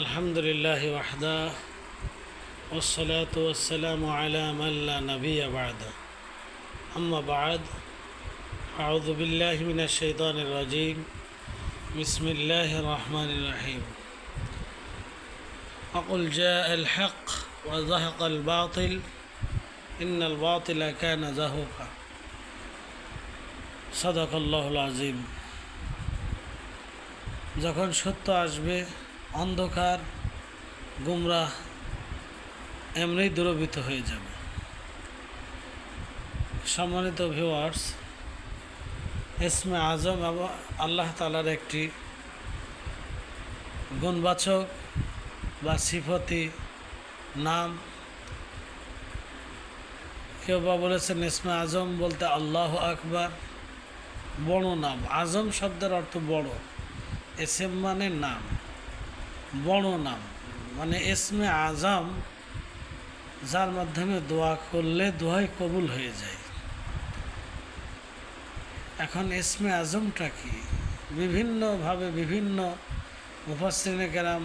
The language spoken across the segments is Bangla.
الحمد لله وحده والصلاة والسلام على من لا نبي بعده أما بعد أعوذ بالله من الشيطان الرجيم بسم الله الرحمن الرحيم أقل جاء الحق وزهق الباطل إن الباطل كان زهوقا صدق الله العظيم যখন সত্য আসবে অন্ধকার, গুমরাহ এমনি দূরভূত হয়ে যাবে। সম্মানিত ভিউয়ার্স ইসমে আজম আল্লাহ তালার একটি গুণবাচক বা সিফতি নাম। কেউ বা বলেছেন, ইসমে আজম বলতে আল্লাহ আকবার, বড় নাম। আজম শব্দের অর্থ বড়। এসএম মানে নাম। বড় নাম মানে এসমে আজম, যার মাধ্যমে দোয়া করলে দোয়াই কবুল হয়ে যায়। এখন এসমে আজমটা কি? বিভিন্নভাবে বিভিন্ন মুফাসিনে কেরাম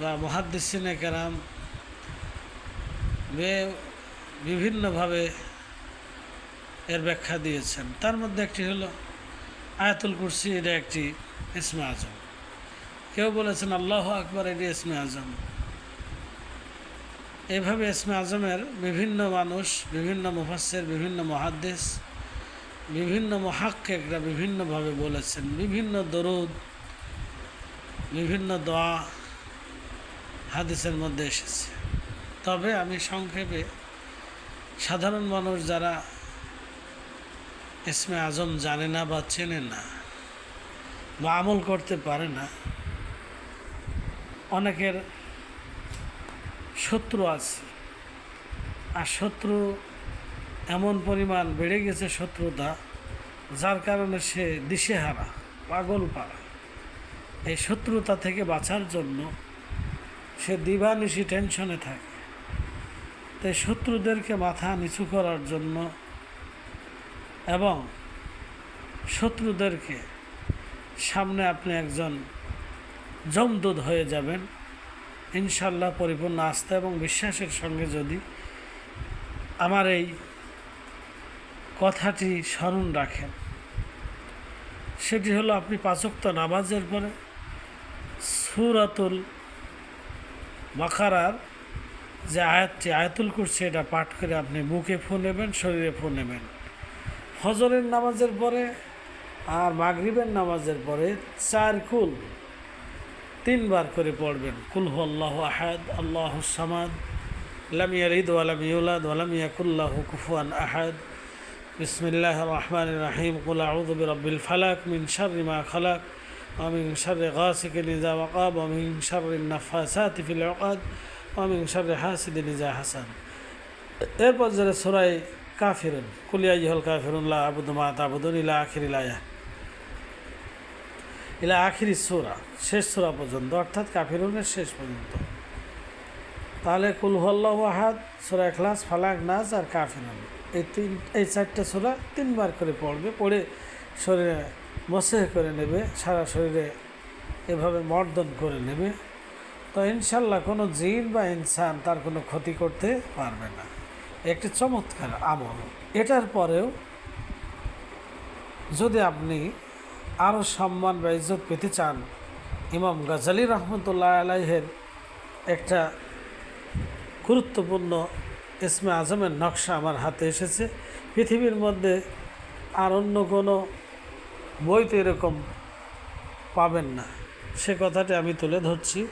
বা মহাদ্দিসিনে কেরাম বিভিন্নভাবে এর ব্যাখ্যা দিয়েছেন। তার মধ্যে একটি হলো আয়াতুল কুরসি, এটা একটি ইসমে আজম। কেউ বলেছেন, আল্লাহ আকবর, এটি ইসমে আজম। এভাবে ইসমে আজমের বিভিন্ন মানুষ, বিভিন্ন মুফাসের বিভিন্ন মহাদ্দেশ বিভিন্ন মহাক্কেকরা বিভিন্নভাবে বলেছেন। বিভিন্ন দরুদ, বিভিন্ন দোয়া হাদিসের মধ্যে এসেছে। তবে আমি সংক্ষেপে, সাধারণ মানুষ যারা ইসমে আজম জানে না বা চেনে না বা আমল করতে পারে না অনেকের শত্রু আছে। আর শত্রু এমন পরিমাণ বেড়ে গেছে শত্রুতা, যার কারণে সে দিশেহারা পাগল পাড়া এই শত্রুতা থেকে বাঁচার জন্য সে দিবানিশি টেনশনে থাকে। তাই শত্রুদেরকে মাথা নিচু করার জন্য এবং শত্রুদেরকে সামনে আপনি একজন জমদুদ হয়ে যাবেন। ইনশাল্লাহ পরিপূর্ণ আস্থা এবং বিশ্বাসের সঙ্গে যদি আমার এই কথাটি স্মরণ রাখেন। সেটি হলো আপনি পাচক্ত নামাজের পরে সুরাতুল বাখারার যে আয়াতটি, আয়াতুল করছে এটা পাঠ করে আপনি বুকে ফু নেবেন, শরীরে ফু নেবেন। ফজরের নামাজের পরে আর মাগরিবের নামাজের পরে চার কুল তিনবার করে পড়বেন। কুলহু আল্লাহ আহাদ, আল্লাহ সামাদ লামিয়া রিদ ওয়ালাম ইউলাদ ওয়ালাম ইয়াকুল্লাহ কুফুয়ান আহাদ। বিসমিল্লাহ রহমান রাহিম। কুল আউযু ফালাক মিন শাররি খালাক ওয়া মিন শাররি নিজা ইযা ওয়াকাব ওয়া মিন শাররি নাফাসাতি ফিল হাসিদি নিজা হাসান। এরপর যারা সূরা কাফিরুন, কুল ইয়া আইয়ুহাল কাফিরুন, লা আবুদু মা ইলা আখিরিল আয়াহ। ইলা আখিরি সুরা, শেষ সুরা পর্যন্ত, অর্থাৎ কাফিরুনের শেষ পর্যন্ত। তাহলে কুল হল্লাহ আহাদ, সুরা এখলাস ফালাক নাজ আর কাফিরুন এই তিন, এই চারটে সুরা তিনবার করে পড়বে, পড়ে শরীরে মসে করে নেবে, সারা শরীরে এভাবে মর্দন করে নেবে। তো ইনশাল্লাহ কোনো জিন বা ইনসান তার কোনো ক্ষতি করতে পারবে না। একটি চমৎকার আমল। এটার পরেও যদি আপনি আরও সম্মান বা ইজ্জত পেতে চান ইমাম গাজালি রহমতুল্লাহ আলাইহের একটা গুরুত্বপূর্ণ ইসমে আজমের নকশা আমার হাতে এসেছে। পৃথিবীর মধ্যে আর অন্য কোনো বই তো এরকম পাবেন না। সে কথাটি আমি তুলে ধরছি।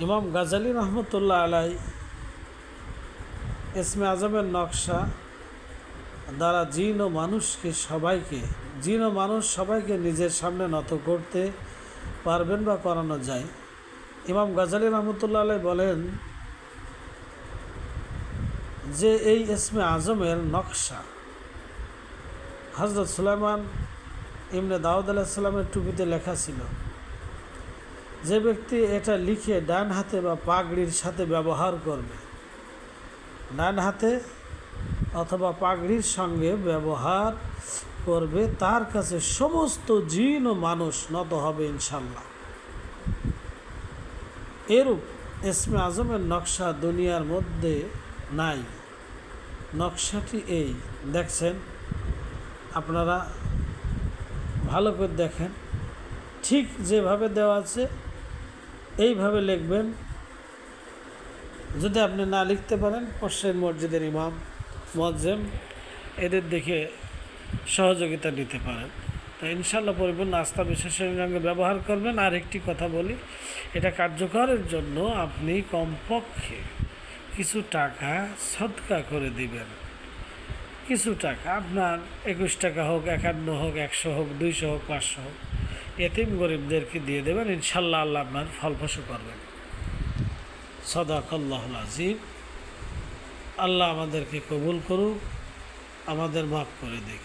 ইমাম গাজালি রহমতুল্লাহ আলাই ইসমে আজমের নকশা দ্বারা জিন ও মানুষকে সবাইকে, জিন ও মানুষ সবাইকে নিজের সামনে নত করতে পারবেন বা করানো যায়। ইমাম গাজালি রহমতুল্লাহ আলাই বলেন যে এই ইসমে আজমের নকশা। হজরত সুলাইমান ইমনে দাউদ আলাহিসাল্লামের টুপিতে লেখা ছিল, যে ব্যক্তি এটা লিখে ডান হাতে বা পাগড়ির সাথে ব্যবহার করবে, ডান হাতে অথবা পাগড়ির সঙ্গে ব্যবহার করবে, তার কাছে সমস্ত জিন ও মানুষ নত হবে ইনশাল্লাহ এরূপ এসমে আজমের নকশা দুনিয়ার মধ্যে নাই। নকশাটি এই, দেখছেন? আপনারা ভালো করে দেখেন। ঠিক যেভাবে দেওয়া আছে, এইভাবে লিখবেন। যদি আপনি না লিখতে পারেন পশ্চিম মসজিদের ইমাম মজ্জেম এদের দেখে সহযোগিতা নিতে পারেন। তো ইনশাল্লাহ পরিপূর্ণ আস্থা বিশ্বাসের সঙ্গে ব্যবহার করবেন। আর একটি কথা বলি, এটা কার্যকরের জন্য আপনি কমপক্ষে কিছু টাকা সদকা করে দিবেন। কিছু টাকা, আপনার একুশ টাকা হোক, একান্ন হোক, একশো হোক, দুইশো হোক, পাঁচশো হোক, এতিম গরিবদেরকে দিয়ে দেবেন। ইনশাল্লাহ আল্লাহ আপনার ফলপ্রসূ করবেন। সদাকল্লাহ আজিম। আল্লাহ আমাদেরকে কবুল করুক আমাদের মাফ করে দিক।